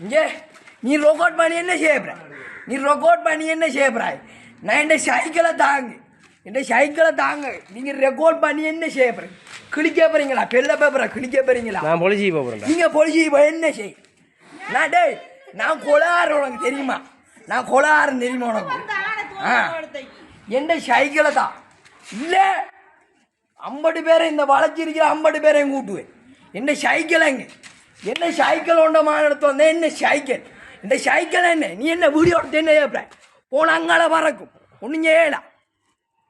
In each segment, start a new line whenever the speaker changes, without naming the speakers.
இங்கே நீ ரெக்கார்ட் பண்ணி என்ன செய்யப்படுற நீ ரெக்கார்ட் பண்ணி என்ன செய்யப்படுறாய் நான் இந்த சைக்கிளை தாங்கு. இந்த சைக்கிளை தாங்க. நீங்கள் ரெக்கார்ட் பண்ணி என்ன செய்யப்படுறீங்க கிழிக்க போறீங்களா? பெல்ல பேப்பரா கிழிக்க போறீங்களா?
நான் பொலிச்சி போகிறேன்
நீங்க பொலிசி என்ன செய்? நான் டேய் நான் கொலாறு உனக்கு தெரியுமா? நான் கொலாறு தெரியுமா உனக்கு? ஆ. எந்த சைக்கிளை தான் இல்லை ஐம்பது பேரை இந்த வளைச்சிருக்கிற ஐம்பது பேரையும் கூட்டுவேன். என்ன சைக்கிள் எங்க என்ன சைக்கிள் ஒன்ற மாநிலத்து வந்தேன்? என்ன சைக்கிள்? இந்த சைக்கிள் என்ன? நீ என்ன வீடியோ எடுத்து என்ன செய்யப்படுற போன அங்கால பறக்கும். ஒன்றும் செய்யலாம்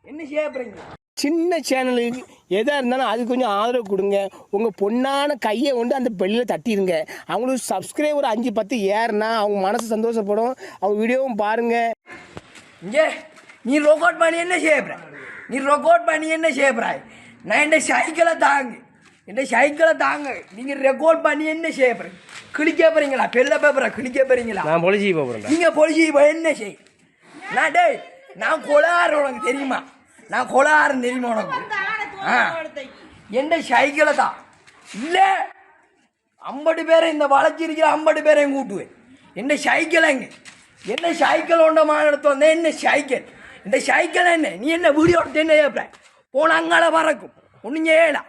என்ன செய்யப்படுறீங்க
சின்ன சேனலுக்கு எதாக இருந்தாலும் அது கொஞ்சம் ஆதரவு கொடுங்க. உங்கள் பொண்ணான கையை கொண்டு அந்த பெல்லில் தட்டிடுங்க அவங்களுக்கு சப்ஸ்கிரைபர் அஞ்சு பத்து ஏறுனா அவங்க மனசு சந்தோஷப்படும். அவங்க வீடியோவும் பாருங்கள்
இங்கே நீ ரெக்கார்ட் பண்ணி என்ன செய்யப்படுற நீ ரெக்கார்ட் பண்ணி என்ன செய்யப்படுறாய் நான் இந்த சைக்கிளை தாங்கு. இந்த சைக்கிளை தாங்க. நீங்கள் ரெக்கார்ட் பண்ணி என்ன செய்யப்படுறீங்க கிழிக்க போறீங்களா? பெல்ல பேப்பரா கிழிக்க போறீங்களா?
நான் பொலிச்சி போகிறேன்
நீங்க பொலிசி என்ன செய்? நான் டேய் நான் கொலாறு உனக்கு தெரியுமா? நான் கொலாறு தெரியுமா உனக்கு? ஆ. எந்த சைக்கிளை தான்? இல்லை ஐம்பது பேரை இந்த வளைச்சிருக்கிற ஐம்பது பேரையும் கூட்டுவேன். எந்த சைக்கிள் எங்க என்ன சைக்கிள் ஒன்ற மாநிலத்து வந்தேன் என்ன சைக்கிள்? இந்த சைக்கிள் என்ன? நீ என்ன வீடியோ எடுத்து என்ன போன அங்கால பறக்கும். ஒன்றும் செய்யலாம்